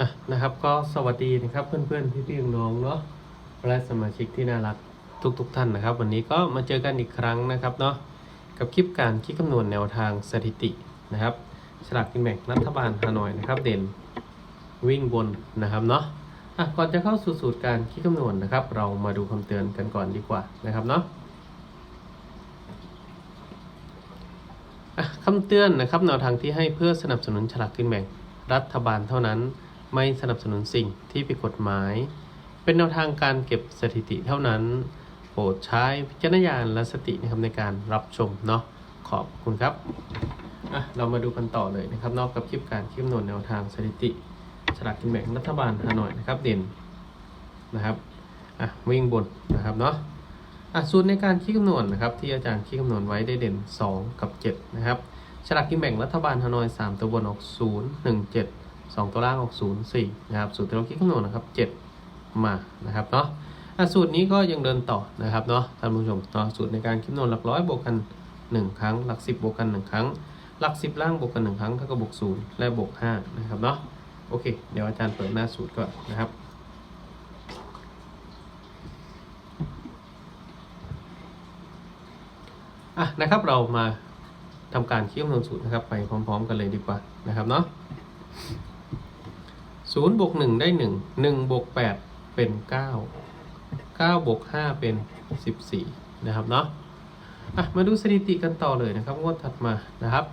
อะนะครับก็สวัสดีนะครับเพื่อนๆพี่ๆน้องเนาะและสมาชิกที่น่ารักทุกๆทท่านนะครับ วันนี้ก็มาเจอกันอีกครั้งนะครับเนาะกับคลิปการคิดคำนวณแนวทางสถิตินะครับฉลากกินแบ่งรัฐบาลฮานอยนะครับเด่นวิ่งบนนะครับเนาะอะก่อนจะเข้าสู่สูตรการคิดคำนวณนะครับ เรามาดูคำเตือนกันก่อนดีกว่านะครับเนาะอะคำเตือนนะครับแนวทางที่ให้เพื่อสนับสนุนฉลากกินแบ่งรัฐบาลเท่านั้น ไม่สนับสนุนสิ่งที่ผิดกฎหมาย เป็นแนวทางการเก็บสถิติเท่านั้น โปรดใช้พิจารณญาณและสตินะครับในการรับชมเนาะขอบคุณครับอะเรามาดูกันต่อเลยนะครับ นอกกับคลิปการคิดคำนวณแนวทางสถิติฉลากกินแบ่งรัฐบาลฮานอยนะครับเด่นนะครับอะวิ่งบนนะครับเนาะอะสูตรในการคิดคำนวณนะครับ ที่อาจารย์คิดคำนวณไว้ได้เด่น 2 กับ 7 นะครับฉลากกินแบ่งรัฐบาลฮานอย 3 ตัวบนออก 0 1 7 2 ตัวล่างออก0 4นะครับสูตรที่เราคิดคำนวณนะครับ 7 มานะครับเนาะสูตรนี้ก็ยังเดินต่อนะครับเนาะท่านผู้ชมเนาะสูตรในการคิดคำนวณหลักร้อยบวกกัน 1 ครั้ง หลัก 10 บวกกัน 1 ครั้ง หลัก 10 ล่างบวกกัน 1 ครั้งเท่ากับบวก0และบวก5นะครับเนาะโอเค เดี๋ยวอาจารย์เปิดหน้าสูตรก่อนนะครับอะนะครับเรามาทำการคิดคำนวณสูตรนะครับไปพร้อม ๆ กันเลยดีกว่านะครับเนาะ ศูนย์บวกหนึ่งได้หนึ่งหนึ่งบวกแปดเป็นเก้าเก้าบวกห้าเป็นสิบสี่นะครับเนาะอะมาดูสถิติกันต่อเลยนะครับงวดถัดมานะครับ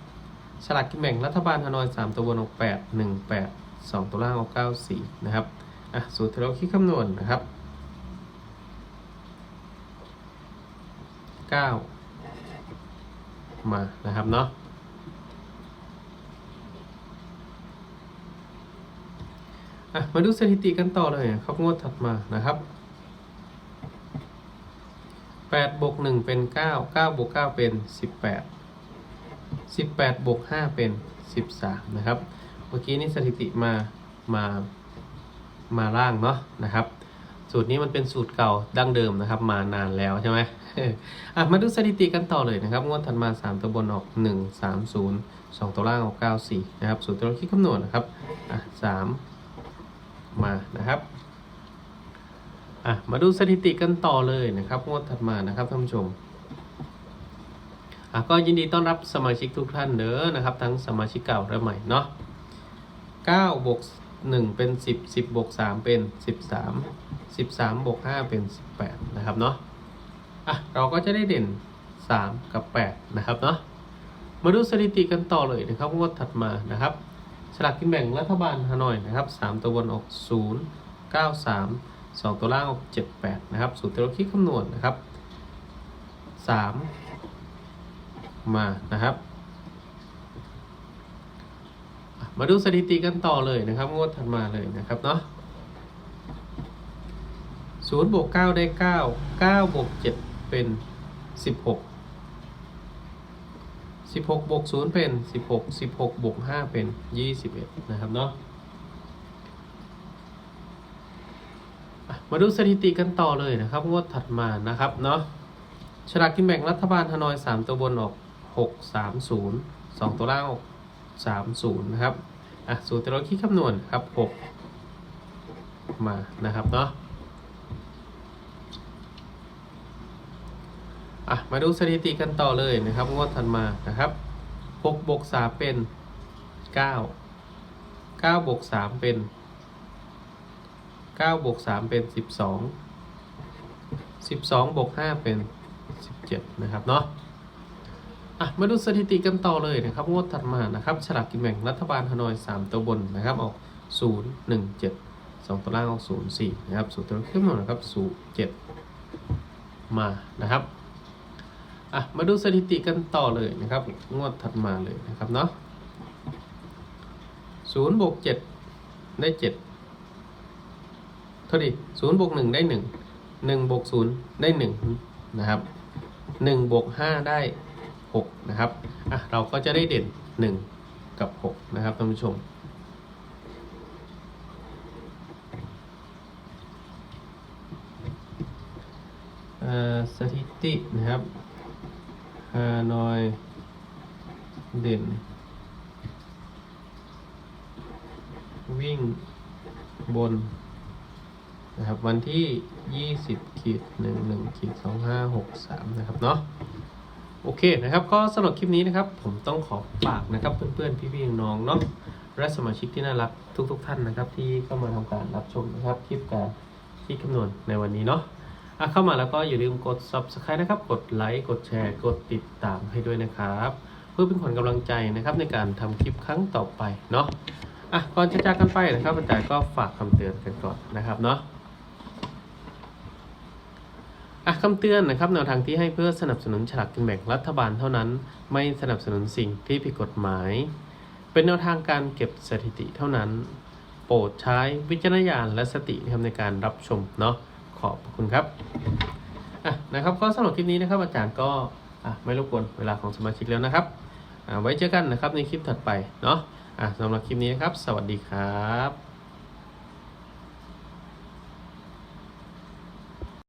ฉลากกินแบ่งรัฐบาลฮานอยสามตัวบนออกแปดหนึ่งแปดสองตัวล่างออกเก้าสี่นะครับอะสูตรที่เราคิดคำนวณนะครับเก้ามานะครับเนาะ อะมาดูสถิติกันต่อเลยครับงวดถัดมานะครับ8บวก1เป็น 9 9บวก9เป็น 18 18บวก5เป็น 13 นะครับ เมื่อกี้นี่สถิติมา มา มาล่างเนาะนะครับ สูตรนี้มันเป็นสูตรเก่าดั้งเดิมนะครับ มานานแล้วใช่ไหมอะมาดูสถิติกันต่อเลยนะครับ งวดถัดมา 3 ตัวบนออก 1 3 0 2 ตัวล่างออก 9 4 นะครับ สูตรที่เราคิดคำนวณนะครับอะ3 มานะครับอะมาดูสถิติกันต่อเลยนะครับงวดถัดมานะครับท่านผู้ชมอะก็ยินดีต้อนรับสมาชิกทุกท่านเด้อนะครับ ทั้งสมาชิกเก่าและใหม่เนาะ9บวก1เป็น 10 10บวก3เป็น 13 13บวก5เป็น 18 นะครับเนาะอะเราก็จะได้เด่น 3 กับ 8 นะครับเนาะมาดูสถิติกันต่อเลยนะครับงวดถัดมานะครับ ฉลากกินแบ่งรัฐบาลฮานอยนะครับ3ตัวบนออก0 9 3 2 ตัวล่างออก7 8 นะครับสูตรที่เราคิดคำนวณนะครับ 3 มานะครับ มาดูสถิติกันต่อเลยนะครับ งวดถัดมาเลยนะครับเนาะศูนย์บวกเก้าได้เก้าเก้าบวกเจ็ดเป็นสิ บหกสิบหกบวกศูนย์เป็นสิบหกสิบหกบวกห้าเป็นยี่สิบเอ็ดนะครับเนาะอะมาดูสถิติกันต่อเลยนะครับ งวดถัดมานะครับเนาะฉลากกินแบ่งรัฐบาลฮานอยสามตัวบนออกหกสามศูนย์สองตัวล่างออกสามศูนย์นะครับ อะสูตรที่เราคิดคำนวณครับหกมานะครับเนาะ อะมาดูสถิติกันต่อเลยนะครับงวดถัดมานะครับ6บวก3เป็น 9 9บวก3เป็น 9บวก3เป็น 12 12บวก5เป็น 17 นะครับเนาะอะมาดูสถิติกันต่อเลยนะครับงวดถัดมานะครับฉลากกินแบ่งรัฐบาลฮานอย 3 ตัวบนนะครับออก 0 1 7 2 ตัวล่างออก 0 4 นะครับสูตรตัวขึ้นมานะครับ 0 7 มานะครับ อะมาดูสถิติกันต่อเลยนะครับ งวดถัดมาเลยนะครับเนาะศูนย์บวกเจ็ดได้เจ็ดเท่าดิศูนย์บวกหนึ่งได้หนึ่งหนึ่งบวกศูนย์ได้หนึ่งนะครับหนึ่งบวกห้าได้หกนะครับอะเราก็จะได้เด่นหนึ่งกับหกนะครับท่านผู้ชมสถิตินะครับ ฮานอย เด่น วิ่งบน นะครับ วันที่ 20ขีด11ขีด2563 นะครับ เนาะโอเคนะครับ ก็สำหรับคลิปนี้นะครับ ผมต้องขอฝากนะครับ เพื่อนๆ พี่ๆน้องๆเนาะและสมาชิกที่น่ารักทุกๆ ท่านนะครับ ที่เข้ามาทำการรับชมนะครับ คลิปการคิดคำนวณในวันนี้เนาะ เข้ามาแล้วก็อย่าลืมกด subscribe นะครับ กดไลค์กดแชร์กดติดตามให้ด้วยนะครับ เพื่อเป็นขวัญกำลังใจนะครับในการทำคลิปครั้งต่อไปเนาะอะก่อนจะจากกันไปนะครับอาจารย์ก็ฝากคำเตือนกันก่อนนะครับเนาะอะคำเตือนนะครับแนวทางที่ให้เพื่อสนับสนุนฉลากกินแบ่งรัฐบาลเท่านั้น ไม่สนับสนุนสิ่งที่ผิดกฎหมาย เป็นแนวทางการเก็บสถิติเท่านั้น โปรดใช้วิจารณญาณและสตินะครับในการรับชมเนาะ อบคุณครับอะนะครับก็สำหรับคลิปนี้นะครับ อาจารย์ก็ไม่รบกวนเวลาของสมาชิกแล้วนะครับไว้เจอกันนะครับในคลิปถัดไปเนาะะสำหรับคลิปนี้นะครับ สวัสดีครับ